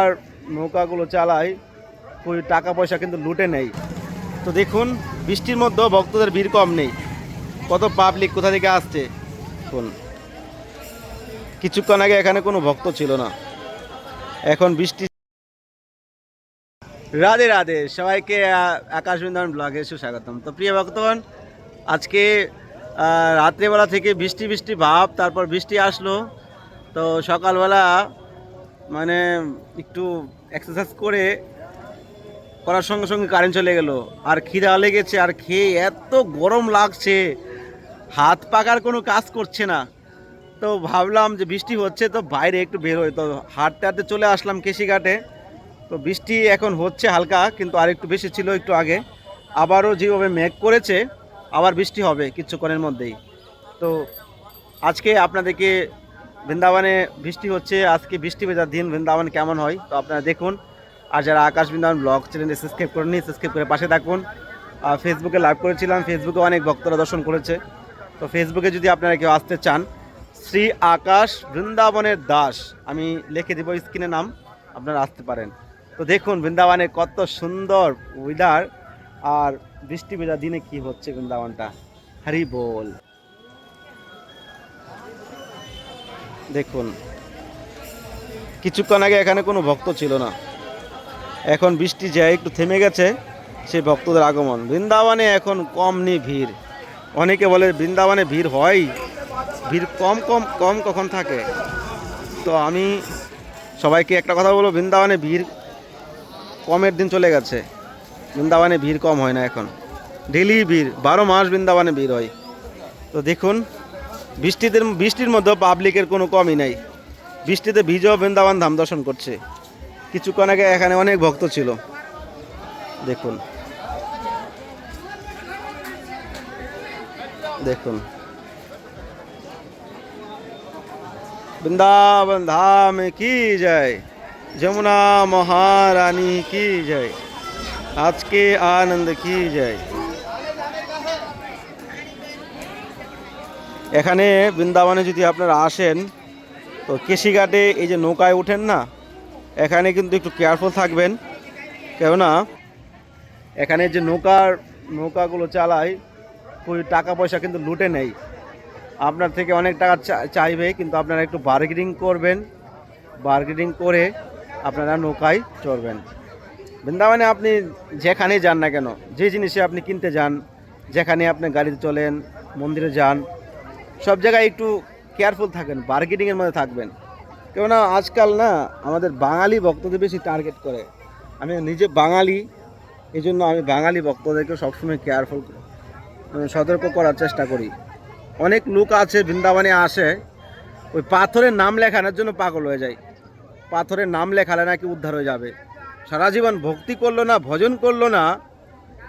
আর নৌকাগুলো চালায় টাকা পয়সা কিন্তু লুটে নেই। তো দেখুন, বৃষ্টির মধ্যেও ভক্তদের ভিড় কম নেই। কত পাবলিক কোথা থেকে আসছে? কোন কিছুক্ষণ আগে এখানে কোনো ভক্ত ছিল না। এখন বৃষ্টি রাধে রাধে, সবাইকে আকাশ বৃন্দাবন ব্লগে সুস্বাগতম। তো প্রিয় ভক্তগণ, আজকে রাত্রেবেলা থেকে বৃষ্টি বৃষ্টি ভাব, তারপর বৃষ্টি আসলো। তো সকালবেলা মানে একটু এক্সারসাইজ করে করার সঙ্গে সঙ্গে কারেন্ট চলে গেল। আর খিদা লেগেছে, আর খেয়ে এত গরম লাগছে। হাত পাকার কোনো কাজ করছে না। তো ভাবলাম যে বৃষ্টি হচ্ছে তো বাইরে একটু বের বেরোয় তো হাঁটতে হাঁটতে চলে আসলাম কেশিঘাটে। তো বৃষ্টি এখন হচ্ছে হালকা, কিন্তু আর একটু বেশি ছিল একটু আগে। আবারও যেভাবে মেঘ করেছে, আবার বৃষ্টি হবে কিছুক্ষণের মধ্যেই। তো আজকে আপনাদেরকে বৃন্দাবনে বৃষ্টি হচ্ছে, আজকে বৃষ্টি ভেজার দিন, বৃন্দাবন কেমন হয়? তো আপনারা দেখুন। আর যারা আকাশ বৃন্দাবন ব্লগ চ্যানেলে সাবস্ক্রাইব করেনি সাবস্ক্রাইব করে পাশে থাকুন। আর ফেসবুকে লাইভ করেছিলাম ফেসবুকে অনেক ভক্তরা দর্শন করেছে। তো ফেসবুকে যদি আপনারা কেউ আসতে চান, শ্রী আকাশ বৃন্দাবনের দাস, আমি লিখে দেবো স্ক্রিনে নাম, আপনারা আসতে পারেন। তো দেখুন, বৃন্দাবনে কত সুন্দর ওয়েদার আর বৃষ্টি ভেজা দিনে কি হচ্ছে বৃন্দাবনটা? হরি বল। দেখুন, কিছুক্ষণ আগে এখানে কোনো ভক্ত ছিল না। এখন বৃষ্টি যায় একটু থেমে গেছে, সেই ভক্তদের আগমন। বৃন্দাবনে এখন কম নেই ভিড়। অনেকে বলে বৃন্দাবনে ভিড় হয় ভিড় কম কম কম কখন থাকে? তো আমি সবাইকে একটা কথা বলব, বৃন্দাবনে ভিড় কমের দিন চলে গেছে। বৃন্দাবনে ভিড় কম হয় না এখন। ডেলি ভিড়, বারো মাস বৃন্দাবনে ভিড় হয়। তো দেখুন বৃষ্টিতে বৃষ্টির মধ্যে পাবলিকের কোনো কমই নাই। বৃষ্টিতে ভিজেও বৃন্দাবন ধাম দর্শন করছে। কিছুক্ষণ আগে এখানে অনেক ভক্ত ছিল। দেখুন। দেখুন। বৃন্দাবন ধাম কি যায় যমুনা মহারানী কি যায় আজকে আনন্দ কি যায় এখানে বৃন্দাবনে যদি আপনারা আসেন, তো কেশিঘাটে এই যে নৌকায় ওঠেন না, এখানে কিন্তু একটু কেয়ারফুল থাকবেন। কেননা, এখানে যে নৌকার, নৌকাগুলো চালায় ওই টাকা পয়সা কিন্তু লুটে নেই আপনার থেকে অনেক টাকা চাইবে, কিন্তু আপনারা একটু বার্গেনিং করবেন। বার্গেনিং করে আপনারা নৌকায় চড়বেন। বৃন্দাবনে আপনি যেখানে যান না কেন, যে জিনিসে আপনি কিনতে যান, যেখানে আপনি গাড়িতে চলেন, মন্দিরে যান সব জায়গায় একটু কেয়ারফুল থাকেন বার্গেনিংয়ের মধ্যে থাকবেন। কেননা আজকাল না, আমাদের বাঙালি ভক্তদের বেশি টার্গেট করে। আমি নিজে বাঙালি এই জন্য আমি বাঙালি ভক্তদেরকে সবসময় কেয়ারফুল সতর্ক করার চেষ্টা করি। অনেক লোক আছে, বৃন্দাবনে আসে, ওই পাথরের নাম লেখানোর জন্য পাগল হয়ে যায়। পাথরের নাম লেখালে নাকি উদ্ধার হয়ে যাবে। সারা জীবন ভক্তি করল না, ভজন করল না,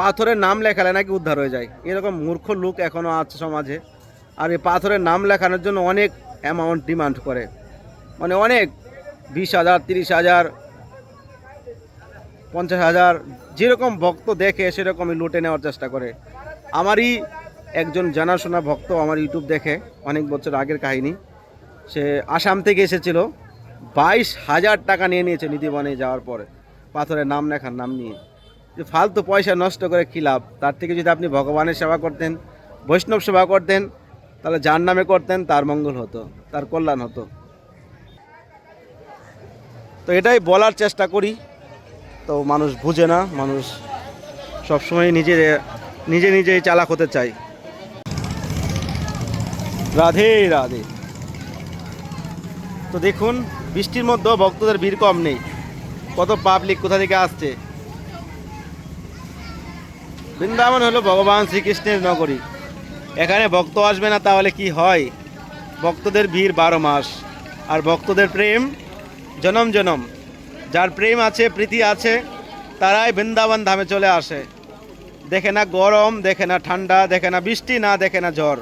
পাথরের নাম লেখালে নাকি উদ্ধার হয়ে যায়। এরকম মূর্খ লোক এখনও আছে সমাজে। আর এই পাথরের নাম লেখানোর জন্য অনেক অ্যামাউন্ট ডিমান্ড করে। মানে অনেক, বিশ হাজার, তিরিশ হাজার, পঞ্চাশ হাজার, যেরকম ভক্ত দেখে সেরকমই লুটে নেওয়ার চেষ্টা করে। আমারই একজন জানাশোনা ভক্ত আমার ইউটিউব দেখে, অনেক বছর আগের কাহিনী। সে আসাম থেকে এসেছিল, বাইশ হাজার টাকা নিয়ে নিয়েছে নীতিবনে যাওয়ার পরে, পাথরের নাম লেখার নাম নিয়ে। যে ফালতু পয়সা নষ্ট করে কী লাভ? তার থেকে যদি আপনি ভগবানের সেবা করতেন, বৈষ্ণব সেবা করতেন তাহলে যার নামে করতেন, তার মঙ্গল হতো, তার কল্যাণ হতো। তো এটাই বলার চেষ্টা করি। তো মানুষ বুঝে না, মানুষ সবসময় নিজে নিজে নিজেই চালাক হতে চায়। রাধে রাধে। তো দেখুন, বৃষ্টির মধ্যেও ভক্তদের ভিড় কম নেই। কত পাবলিক কোথা থেকে আসছে? বৃন্দাবন হলো ভগবান শ্রীকৃষ্ণের নগরী। এখানে ভক্ত আসবে না, তাহলে কি হয়? ভক্তদের ভিড় বারো মাস। আর ভক্তদের প্রেম, জনম জনম। যার প্রেম আছে, প্রীতি আছে, তারাই বৃন্দাবন ধামে চলে আসে। দেখে না গরম, দেখে না ঠান্ডা, দেখে না বৃষ্টি, না দেখে না জ্বর।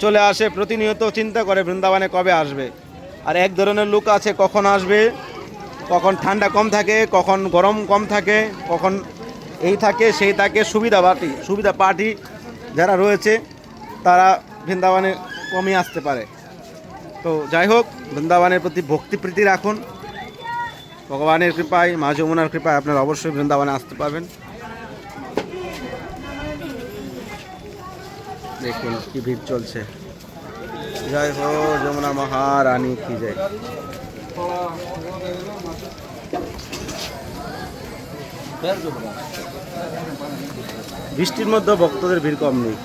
চলে আসে, প্রতিনিয়ত চিন্তা করে বৃন্দাবনে কবে আসবে। আর এক ধরনের লোক আছে, কখন আসবে? কখন ঠান্ডা কম থাকে, কখন গরম কম থাকে, কখন এই থাকে, সেই থাকে, সুবিধা পার্টি সুবিধা পার্টি যারা রয়েছে, তারা বৃন্দাবনে কমই আসতে পারে। তো যাই হোক, বৃন্দাবনের প্রতি ভক্তি প্রীতি রাখুন। ভগবানের কৃপায়, মা যমুনার কৃপায় আপনারা অবশ্যই বৃন্দাবনে আসতে পারবেন। দেখুন কি ভিড় চলছে। জয় হো যমুনা মহারানী কি জয়। বৃষ্টির মধ্যে ভক্তদের ভিড় কম নেই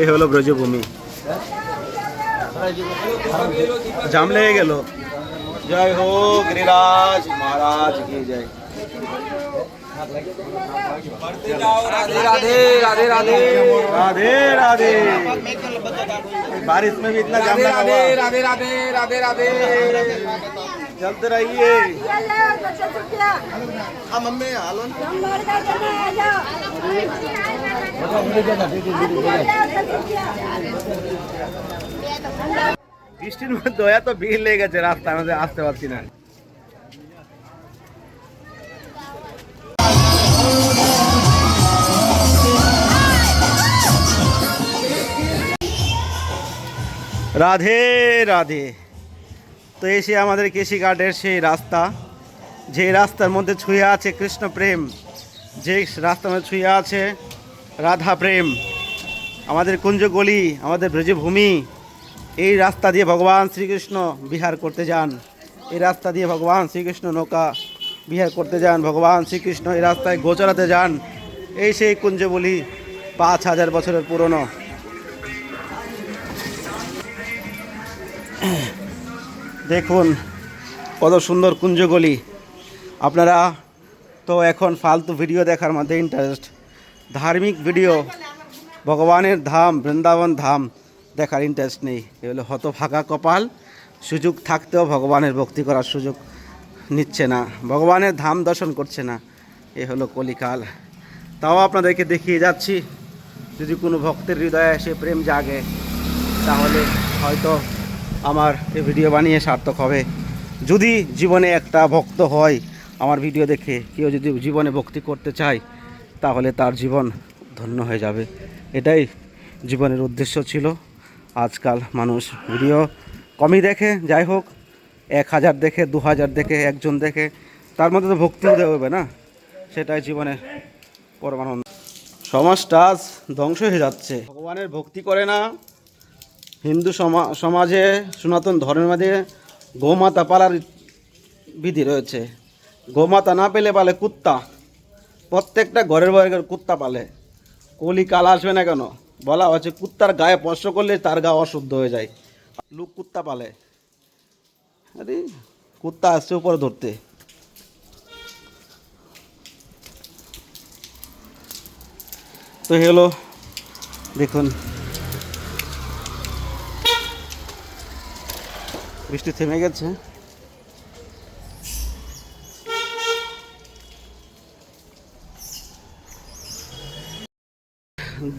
এ হলো ব্রজভূমি জাম লেগে গেল জয় হো গিরিরাজ মহারাজ কি জয় राधे राधे राधे राधे राधे बारिश में भी इतना जाम लगा हुआ है। राधे राधे राधे राधे चलते रहिए Jangan हाँ मम्मी हालो বৃষ্টির মধ্যে এত ভিড় লেগে গেছে রাস্তার মধ্যে আসতে পারছি না রাধে রাধে তো এসে আমাদের কেশিঘাটের সেই রাস্তা। যে রাস্তার মধ্যে ছুঁয়ে আছে কৃষ্ণ প্রেম যে রাস্তার মধ্যে ছুঁয়ে আছে রাধা প্রেম, আমাদের কুঞ্জগলি, আমাদের ব্রজভূমি, এই রাস্তা দিয়ে ভগবান শ্রীকৃষ্ণ বিহার করতে যান। এই রাস্তা দিয়ে ভগবান শ্রীকৃষ্ণ নৌকা বিহার করতে যান, ভগবান শ্রীকৃষ্ণ এই রাস্তায় গোচরাতে যান। এই সেই কুঞ্জবলি পাঁচ হাজার বছরের পুরনো। দেখুন, কত সুন্দর কুঞ্জগলি। আপনারা তো এখন ফালতু ভিডিও দেখার মধ্যে ইন্টারেস্ট ধার্মিক ভিডিও ভগবানের ধাম, বৃন্দাবন ধাম দেখার ইন্টারেস্ট নেই। এগুলো হত ফাঁকা কপাল, সুযোগ থাকতেও ভগবানের ভক্তি করার সুযোগ নিচ্ছে না। ভগবানের ধাম দর্শন করছে না, এ হলো কলিকাল। তাও আপনাদেরকে দেখিয়ে যাচ্ছি, যদি কোনো ভক্তের হৃদয়ে এসে প্রেম জাগে, তাহলে হয়তো আমার এই ভিডিও বানিয়ে সার্থক হবে। যদি জীবনে একটা ভক্ত হয় আমার ভিডিও দেখে, কেউ যদি জীবনে ভক্তি করতে চায়, তাহলে তার জীবন ধন্য হয়ে যাবে। এটাই জীবনের উদ্দেশ্য ছিল। আজকাল মানুষ ভিডিও কমই দেখে, যাই হোক, এক হাজার দেখে, দু হাজার দেখে, একজন দেখে, তার মধ্যে তো ভক্তি উদয় হবে না? সেটাই জীবনে পরমানন্দ। সমাজটা আজ ধ্বংস হয়ে যাচ্ছে। ভগবানের ভক্তি করে না হিন্দু সমা- সমাজে সনাতন ধর্মের মধ্যে গোমাতা পালার বিধি রয়েছে। গোমাতা না পেলে পালে কুত্তা। প্রত্যেকটা ঘরের ঘরে কুত্তা পালে। কলি কাল আসবে না কেন? বলা হচ্ছে কুত্তার গায়ে স্পর্শ করলে তার গা অশুদ্ধ হয়ে যায়। লোক কুত্তা পালে। আরে, কুত্তা আসছে উপরে ধরতে। তো হলো, দেখুন। বৃষ্টি থেমে গেছে।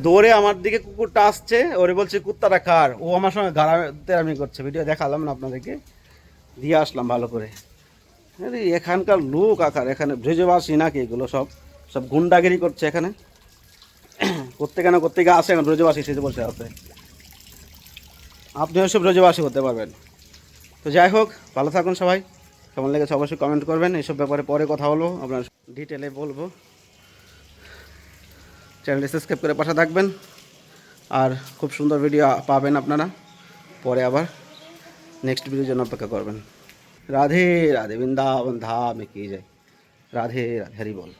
দৌড়ে আমার দিকে কুকুরটা আসছে, ওরে বলছে, কুত্তাটা কার? ও আমার সঙ্গে গাড়া তেরামি করছে। ভিডিও দেখালাম না আপনাদেরকে। দিয়ে আসলাম ভালো করে। এখানকার লোক আকার, এখানে ব্রজবাসী নাকি এগুলো সব? সব গুন্ডাগিরি করছে এখানে। করতে কেন, করতে গিয়ে আসে এখন ব্রজবাসী সেজে বসে আছে আপনিও সব ব্রজবাসী হতে পারবেন। তো যাই হোক, ভালো থাকুন সবাই। কেমন লেগেছে অবশ্যই কমেন্ট করবেন। এইসব ব্যাপারে পরে কথা বলব। আপনার ডিটেলে বলব। চ্যানেলটি সাবস্ক্রাইব করে পাশে থাকবেন। আর খুব সুন্দর ভিডিও পাবেন আপনারা। পরে আবার নেক্সট ভিডিওর জন্য অপেক্ষা করবেন। রাধে রাধে বৃন্দাবন ধামে কি যায় রাধে রাধে, হরি বল।